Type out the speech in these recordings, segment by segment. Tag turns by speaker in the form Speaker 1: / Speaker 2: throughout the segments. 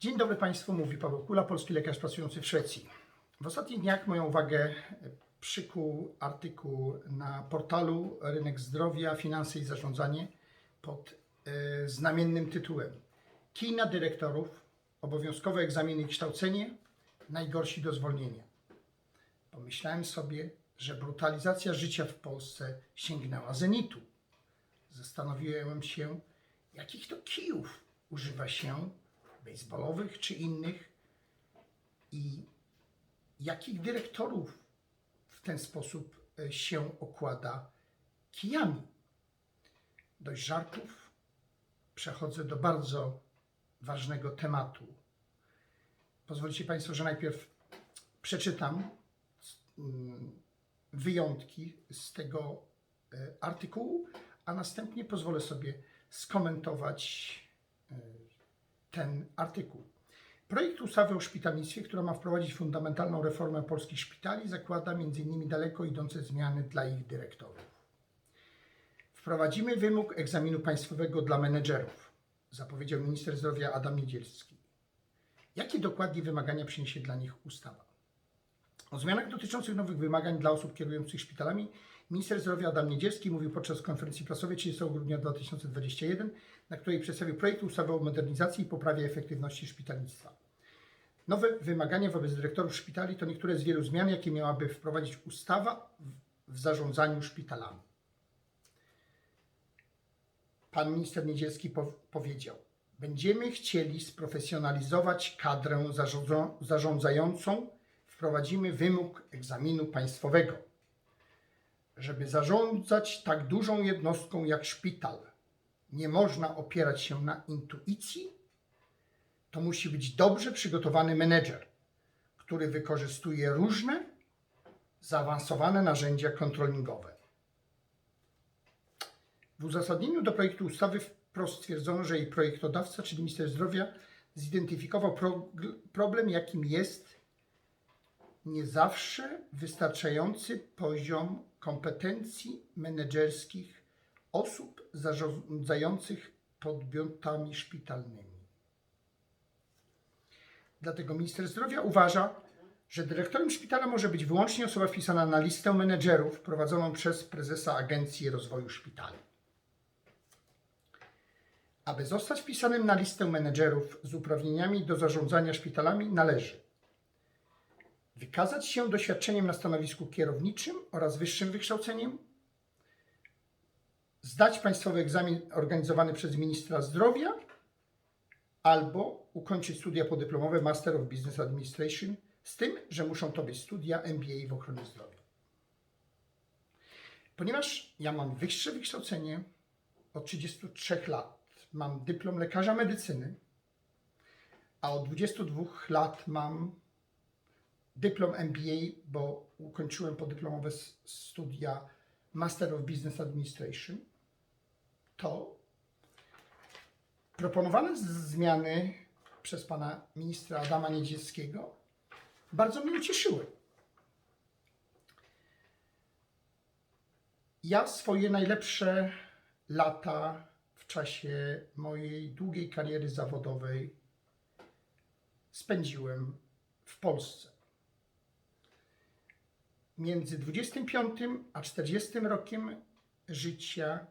Speaker 1: Dzień dobry Państwu, mówi Paweł Kula, polski lekarz pracujący w Szwecji. W ostatnich dniach moją uwagę przykuł artykuł na portalu Rynek Zdrowia, Finanse i Zarządzanie pod e, znamiennym tytułem Kij na dyrektorów, obowiązkowe egzaminy i kształcenie, najgorsi do zwolnienia. Pomyślałem sobie, że brutalizacja życia w Polsce sięgnęła zenitu. Zastanowiłem się, jakich to kijów używa się, baseballowych czy innych, i jakich dyrektorów w ten sposób e, się okłada kijami. Dość żartów, przechodzę do bardzo ważnego tematu. Pozwolicie Państwo, że najpierw przeczytam mm, wyjątki z tego e, artykułu, a następnie pozwolę sobie skomentować e, ten artykuł. Projekt ustawy o szpitalnictwie, która ma wprowadzić fundamentalną reformę polskich szpitali, zakłada m.in. daleko idące zmiany dla ich dyrektorów. Wprowadzimy wymóg egzaminu państwowego dla menedżerów, zapowiedział minister zdrowia Adam Niedzielski. Jakie dokładnie wymagania przyniesie dla nich ustawa? O zmianach dotyczących nowych wymagań dla osób kierujących szpitalami minister zdrowia Adam Niedzielski mówił podczas konferencji prasowej 30 grudnia 2021, na której przedstawił projekt ustawy o modernizacji i poprawie efektywności szpitalnictwa. Nowe wymagania wobec dyrektorów szpitali to niektóre z wielu zmian, jakie miałaby wprowadzić ustawa w- zarządzaniu szpitalami. Pan minister Niedzielski po- powiedział: Będziemy chcieli sprofesjonalizować kadrę zarządzającą, wprowadzimy wymóg egzaminu państwowego. Żeby zarządzać tak dużą jednostką jak szpital, nie można opierać się na intuicji, to musi być dobrze przygotowany menedżer, który wykorzystuje różne zaawansowane narzędzia kontrolingowe. W uzasadnieniu do projektu ustawy wprost stwierdzono, że jej projektodawca, czyli minister zdrowia, zidentyfikował pro- problem, jakim jest nie zawsze wystarczający poziom kompetencji menedżerskich osób zarządzających podmiotami szpitalnymi. Dlatego minister zdrowia uważa, że dyrektorem szpitala może być wyłącznie osoba wpisana na listę menedżerów prowadzoną przez prezesa Agencji Rozwoju Szpitali. Aby zostać wpisanym na listę menedżerów z uprawnieniami do zarządzania szpitalami, należy wykazać się doświadczeniem na stanowisku kierowniczym oraz wyższym wykształceniem, zdać państwowy egzamin organizowany przez ministra zdrowia albo ukończyć studia podyplomowe Master of Business Administration, z tym, że muszą to być studia MBA w ochronie zdrowia. Ponieważ ja mam wyższe wykształcenie od 33 lat, mam dyplom lekarza medycyny, a od 22 lat mam dyplom MBA, bo ukończyłem podyplomowe studia Master of Business Administration, to proponowane zmiany przez pana ministra Adama Niedzielskiego bardzo mnie ucieszyły. Ja swoje najlepsze lata w czasie mojej długiej kariery zawodowej spędziłem w Polsce między 25 a 40 rokiem życia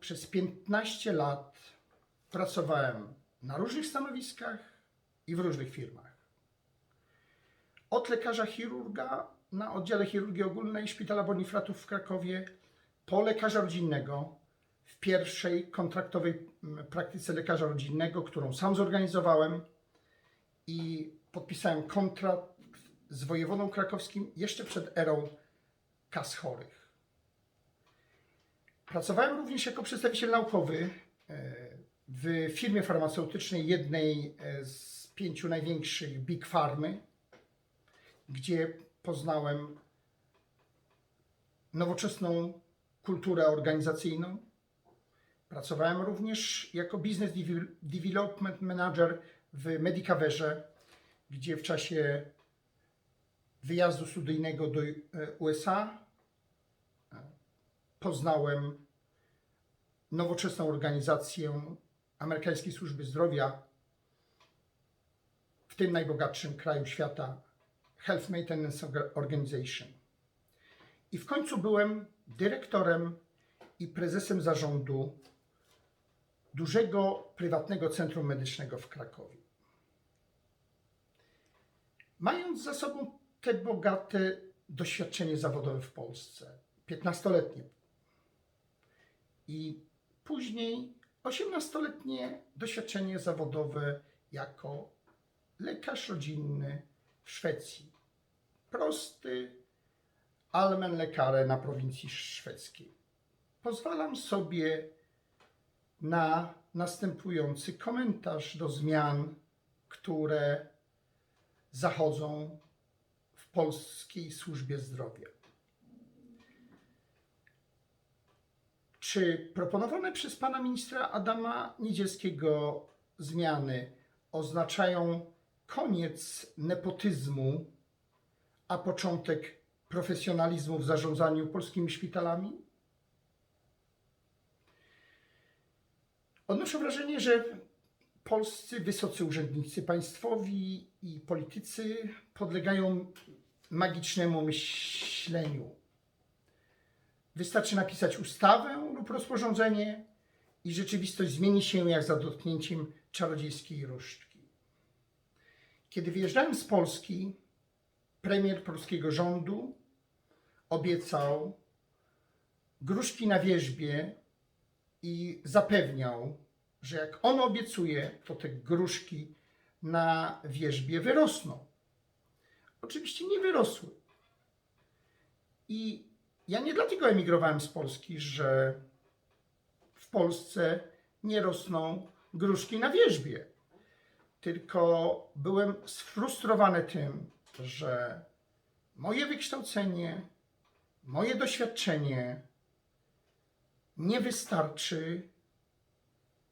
Speaker 1: przez 15 lat pracowałem na różnych stanowiskach i w różnych firmach. Od lekarza chirurga na oddziale chirurgii ogólnej Szpitala Bonifratów w Krakowie, po lekarza rodzinnego w pierwszej kontraktowej mm, praktyce lekarza rodzinnego, którą sam zorganizowałem i podpisałem kontrakt z wojewodą krakowskim jeszcze przed erą kas chorych. Pracowałem również jako przedstawiciel naukowy e, w firmie farmaceutycznej, jednej e, z pięciu największych Big Farmy, gdzie poznałem nowoczesną kulturę organizacyjną. Pracowałem również jako Business Devel- Development Manager w Medicaverze, gdzie w czasie wyjazdu studyjnego do e, USA poznałem nowoczesną organizację amerykańskiej służby zdrowia, w tym najbogatszym kraju świata Health Maintenance Organization. I w końcu byłem dyrektorem i prezesem zarządu dużego prywatnego centrum medycznego w Krakowie. Mając za sobą te bogate doświadczenie zawodowe w Polsce, 15-letnie i później 18-letnie doświadczenie zawodowe jako lekarz rodzinny w Szwecji. Prosty almen lekare na prowincji szwedzkiej. Pozwalam sobie na następujący komentarz do zmian, które zachodzą polskiej służbie zdrowia. Czy proponowane przez pana ministra Adama Niedzielskiego zmiany oznaczają koniec nepotyzmu, a początek profesjonalizmu w zarządzaniu polskimi szpitalami? Odnoszę wrażenie, że polscy wysocy urzędnicy państwowi i politycy podlegają magicznemu myśleniu. Wystarczy napisać ustawę lub rozporządzenie i rzeczywistość zmieni się jak za dotknięciem czarodziejskiej różdżki. Kiedy wyjeżdżałem z Polski, premier polskiego rządu obiecał gruszki na wierzbie i zapewniał, że jak on obiecuje, to te gruszki na wierzbie wyrosną. Oczywiście nie wyrosły. I ja nie dlatego emigrowałem z Polski, że w Polsce nie rosną gruszki na wierzbie. Tylko byłem sfrustrowany tym, że moje wykształcenie, moje doświadczenie nie wystarczy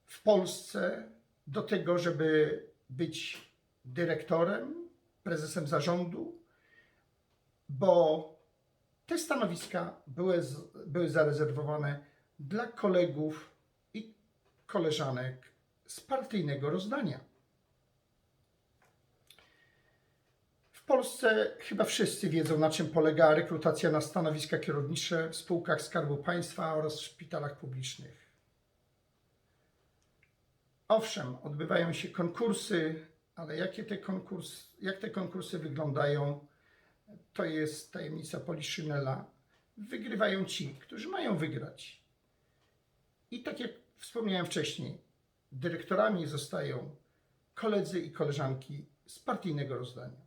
Speaker 1: w Polsce do tego, żeby być dyrektorem, prezesem zarządu, bo te stanowiska były, były zarezerwowane dla kolegów i koleżanek z partyjnego rozdania. W Polsce chyba wszyscy wiedzą, na czym polega rekrutacja na stanowiska kierownicze w spółkach Skarbu Państwa oraz w szpitalach publicznych. Owszem, odbywają się konkursy, ale jakie te jak te konkursy wyglądają, to jest tajemnica Poliszynela. Wygrywają ci, którzy mają wygrać. I tak jak wspomniałem wcześniej, dyrektorami zostają koledzy i koleżanki z partyjnego rozdania.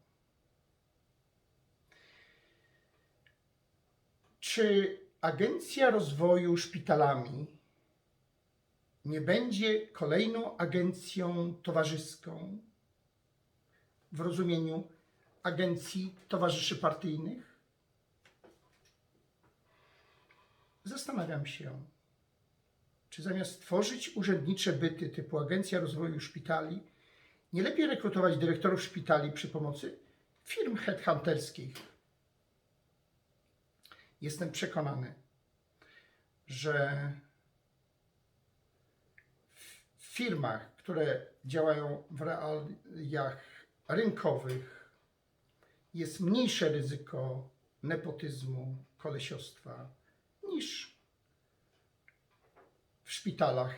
Speaker 1: Czy Agencja Rozwoju Szpitalami nie będzie kolejną agencją towarzyską w rozumieniu agencji towarzyszy partyjnych? Zastanawiam się, czy zamiast tworzyć urzędnicze byty typu Agencja Rozwoju Szpitali, nie lepiej rekrutować dyrektorów szpitali przy pomocy firm headhunterskich? Jestem przekonany, że w firmach, które działają w realiach rynkowych, jest mniejsze ryzyko nepotyzmu, kolesiostwa niż w szpitalach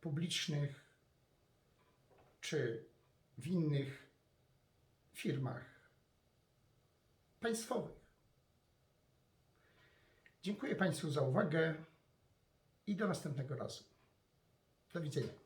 Speaker 1: publicznych czy w innych firmach państwowych. Dziękuję Państwu za uwagę i do następnego razu. Do widzenia.